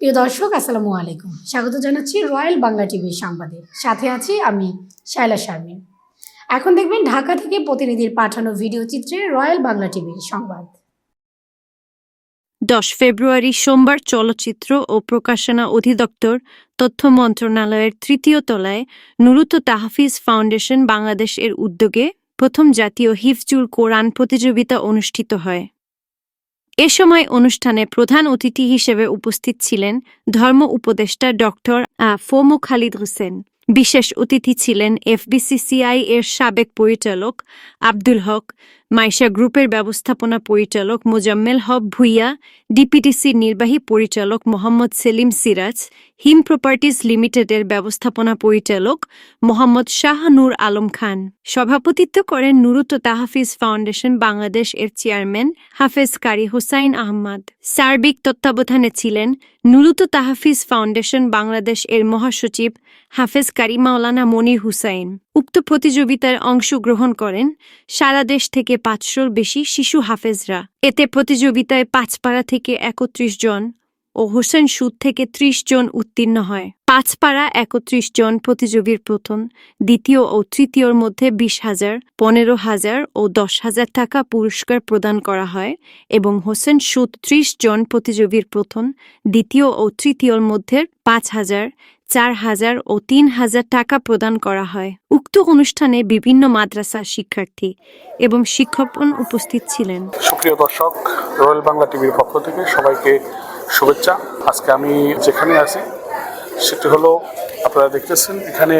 প্রিয় দর্শক, আসসালামু আলাইকুম। স্বাগত জানাচ্ছি রয়্যাল বাংলা টিভির সংবাদে। সাথে আছি আমি শায়লা শারমিন। এখন দেখবেন ঢাকা থেকে প্রতিনিধির পাঠানো ভিডিও চিত্রে রয়্যাল বাংলা টিভির সংবাদ। দশ ফেব্রুয়ারি সোমবার চলচ্চিত্র ও প্রকাশনা অধিদপ্তর তথ্য মন্ত্রণালয়ের তৃতীয় তলায় নুরুত তাহফিজ ফাউন্ডেশন বাংলাদেশ এর উদ্যোগে প্রথম জাতীয় হিফজুল কোরআন প্রতিযোগিতা অনুষ্ঠিত হয়। এ সময় অনুষ্ঠানে প্রধান অতিথি হিসেবে উপস্থিত ছিলেন ধর্ম উপদেষ্টা ডক্টর ফোমু খালিদ হোসেন। বিশেষ অতিথি ছিলেন এফবিসিসিআই এর সাবেক পরিচালক আব্দুল হক মাইশা গ্রুপের ব্যবস্থাপনা পরিচালক মোজাম্মেল হব ভুইয়া ডিপিটিসির নির্বাহী পরিচালক মোহাম্মদ সেলিম সিরাজ, হিম প্রপার্টিজ লিমিটেডের ব্যবস্থাপনা পরিচালক মোহাম্মদ শাহানুর আলম খান। সভাপতিত্ব করেন নুরুত তাহাফিজ ফাউন্ডেশন বাংলাদেশ এর চেয়ারম্যান হাফেজ কারি হোসাইন আহমদ। সার্বিক তত্ত্বাবধানে ছিলেন নুরুত তাহাফিজ ফাউন্ডেশন বাংলাদেশ এর মহাসচিব হাফেজ কারি মাওলানা মনির হুসাইন। উক্ত প্রতিযোগিতায় অংশগ্রহণ করেন সারা দেশ থেকে পাঁচশোর বেশি শিশু হাফেজরা। এতে প্রতিযোগিতায় পাঁচপাড়া থেকে একত্রিশ জন ও হোসেন সুদ থেকে ত্রিশ জন উত্তীর্ণ হয়। পাঁচপাড়া একত্রিশ জন প্রতিযোগীর প্রথম, দ্বিতীয় ও তৃতীয়র মধ্যে বিশ হাজার, পনেরো হাজার ও দশ হাজার টাকা পুরস্কার প্রদান করা হয় এবং হোসেন সুদ ত্রিশ জন প্রতিযোগীর প্রথম, দ্বিতীয় ও তৃতীয়র মধ্যে পাঁচ হাজার চার হাজার ও তিন হাজার টাকা প্রদান করা হয়। উক্ত অনুষ্ঠানে বিভিন্ন মাদ্রাসার শিক্ষার্থী এবং শিক্ষকগণ উপস্থিত ছিলেন। সুপ্রিয় দর্শক, রয়্যাল বাংলা টিভির পক্ষ থেকে সবাইকে শুভেচ্ছা। আজকে আমি যেখানে আছি, সেটি হলো আপনারা দেখতেছেন, এখানে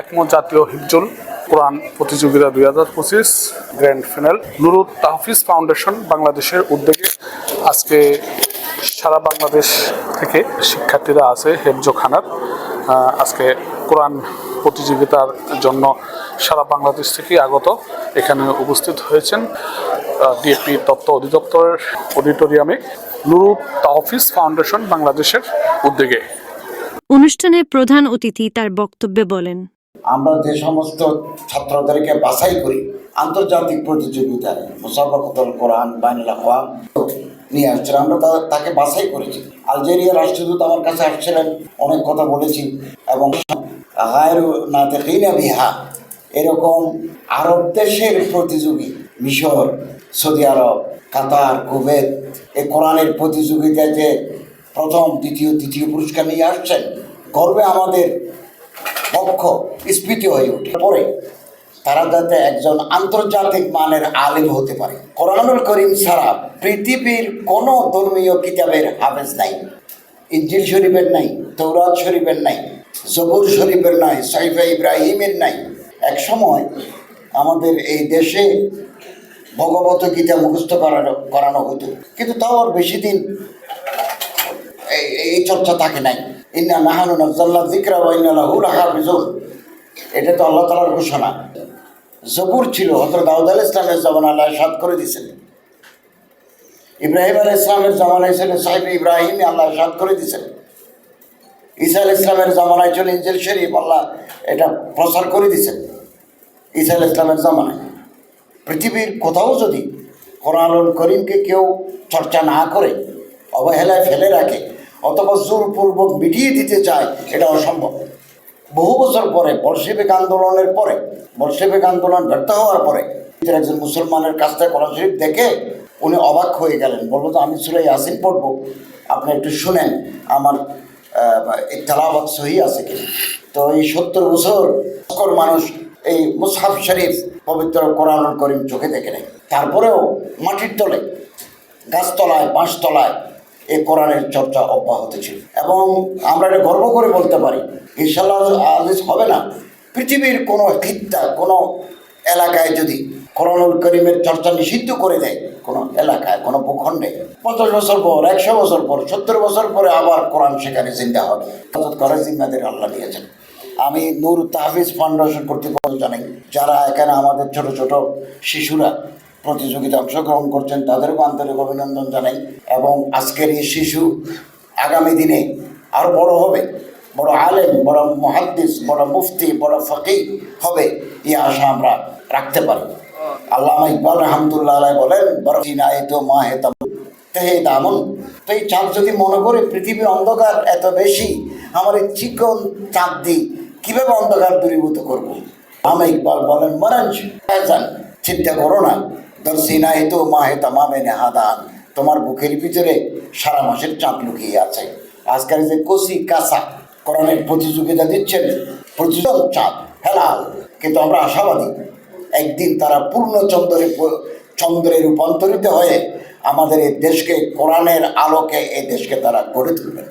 একমত জাতীয় হিফজুল কোরআন প্রতিযোগিতা দুই হাজার পঁচিশ গ্র্যান্ড ফিনাল নুরুত তাহফিজ ফাউন্ডেশন বাংলাদেশের উদ্যোগে আজকে সারা বাংলাদেশ থেকে শিক্ষার্থীরা আছে হেফজোখানার। আজকে কোরআন প্রতিযোগিতার জন্য সারা বাংলাদেশ থেকে আগত এখানে উপস্থিত হয়েছেন ডিএপি তত্ত্ব অধিদপ্তরের অডিটোরিয়ামে নুরুত তাহফিজ ফাউন্ডেশন বাংলাদেশের উদ্যোগে। অনুষ্ঠানে প্রধান অতিথি তার বক্তব্যে বলেন আমরা যে সমস্ত ছাত্রদেরকে বাছাই করি আন্তর্জাতিক প্রতিযোগিতায় মুসাফাকতল কোরআন বাইনুল আহওয়াম নিয়ে আসছেন। আমরা তাকে বাছাই করেছি। আলজেরিয়া রাষ্ট্রদূত আমার কাছে আসছিলেন, অনেক কথা বলেছি এবং হায়রু না দেখিনা বিহা, এরকম আরব দেশের প্রতিযোগী মিশর, সৌদি আরব, কাতার, কুবেত, এ কোরআনের প্রতিযোগিতায় যে প্রথম, দ্বিতীয়, তৃতীয় পুরস্কার নিয়ে আসছেন, গর্বে আমাদের পক্ষ স্ফীতি হয়ে ওঠে। পরে তারা যাতে একজন আন্তর্জাতিক মানের আলিম হতে পারে। কোরআনুল করিম ছাড়া পৃথিবীর কোনো ধর্মীয় কিতাবের হাফেজ নাই ইঞ্জিল শরীফের নাই তৌরাত শরীফের নাই, জবুর শরীফের নাই, সাইফা ইব্রাহিমের নাই। এক সময় আমাদের এই দেশে ভগবত গীতা মুখস্থ করানো করানো হতো। কিন্তু তাও আর বেশি দিন এই চর্চা থাকে নাই। ইন্না নাহানু নাজ্জাল্লা যিকরা ওয়া ইন্না লাহু লাহাফিজুন। এটা তো আল্লাহ তাআলার ঘোষণা। জবুর ছিল, হযরত দাউদ আলাইহিস ইসলামের জামানা আল্লাহ সাদ করে দিয়েছেন। ইব্রাহিম আলাইহিস ইসলামের জামানায় ছিল সাহেব ইব্রাহিম, আল্লাহ সাদ করে দিয়েছেন। ঈসা আলাইহিস ইসলামের জামানায় ছিল ইনজিল শরীফ, আল্লাহ এটা প্রচার করে দিয়েছেন। ঈসা আলাইহিস ইসলামের জামানায়। পৃথিবীর কোথাও যদি কোরআনুল করিমকে কেউ চর্চা না করে, অবহেলায় ফেলে রাখে, অথবা জোরপূর্বক মিটিয়ে দিতে চায়, এটা অসম্ভব। বহু বছর পরে বলশেবিক আন্দোলনের পরে বলশেবিক আন্দোলন ব্যর্থ হওয়ার পরে একজন মুসলমানের কাছ থেকে কোরআন শরীফ দেখে উনি অবাক হয়ে গেলেন। বলল, তো আমি সুরাই আসিন পড়ব। আপনি একটু শুনেন, আমার তালাবাদ সহি আছে কি তো এই সত্তর বছর মানুষ এই মুসহাফ শরীফ পবিত্র কোরআন করিম চোখে দেখে নেয়। তারপরেও মাটির তলে, গাছতলায়, বাঁশতলায় এই কোরআনের চর্চা অব্যাহত ছিল। এবং আমরা এটা গর্ব করে বলতে পারি ইনশাল্লাহ আদেশ হবে না। পৃথিবীর কোনো খিত্তা কোনো এলাকায় যদি কোরআনুল করিমের চর্চা নিষিদ্ধ করে দেয়, কোনো এলাকায়, কোনো ভূখণ্ডে, পঞ্চাশ বছর পর, একশো বছর পর, সত্তর বছর পরে আবার কোরআন সেখানে জিন্দা হবে। অর্থাৎ করার জিম্মাদের আল্লাহ দিয়েছেন। আমি নূর তাহফিজ ফাউন্ডেশন কর্তৃপক্ষ জানাই, যারা এখানে আমাদের ছোট ছোট শিশুরা প্রতিযোগিতা অংশগ্রহণ করছেন, তাদেরকেও আন্তরিক অভিনন্দন জানাই। এবং আজকের এই শিশু আগামী দিনে আরও বড় হবে, বড় আলেম, বড় মহাদ্দিস, বড় মুফতি, বড় ফকি হবে, এই আশা আমরা রাখতে পারি। আল্লামা ইকবাল রহমতুল্লাহ বলেন বড় জিনায়ত মাহে তাম তেহে দামন। তো এই চাঁদ যদি মনে করে পৃথিবীর অন্ধকার এত বেশি, আমার এই চিকন চাঁদ দিয়ে কীভাবে অন্ধকার দূরীভূত করব? আমি ইকবাল বলেন, মরাঞ্জ যান চিন্তা করো না। দর্শিনা হেতু মা হে তামামে নেহাদান তোমার বুকের ভিতরে সারা মাসের চাঁদ লুকিয়ে আছে। আজকাল যে কাঁচা করণের প্রতিযোগিতা দিচ্ছেন প্রতিজন চাঁদ, হেলাল। কিন্তু আমরা আশাবাদী, একদিন তারা পূর্ণ চন্দ্রে চন্দ্রে রূপান্তরিত হয়ে আমাদের এই দেশকে, কোরআনের আলোকে এই দেশকে তারা গড়ে তুলবেন।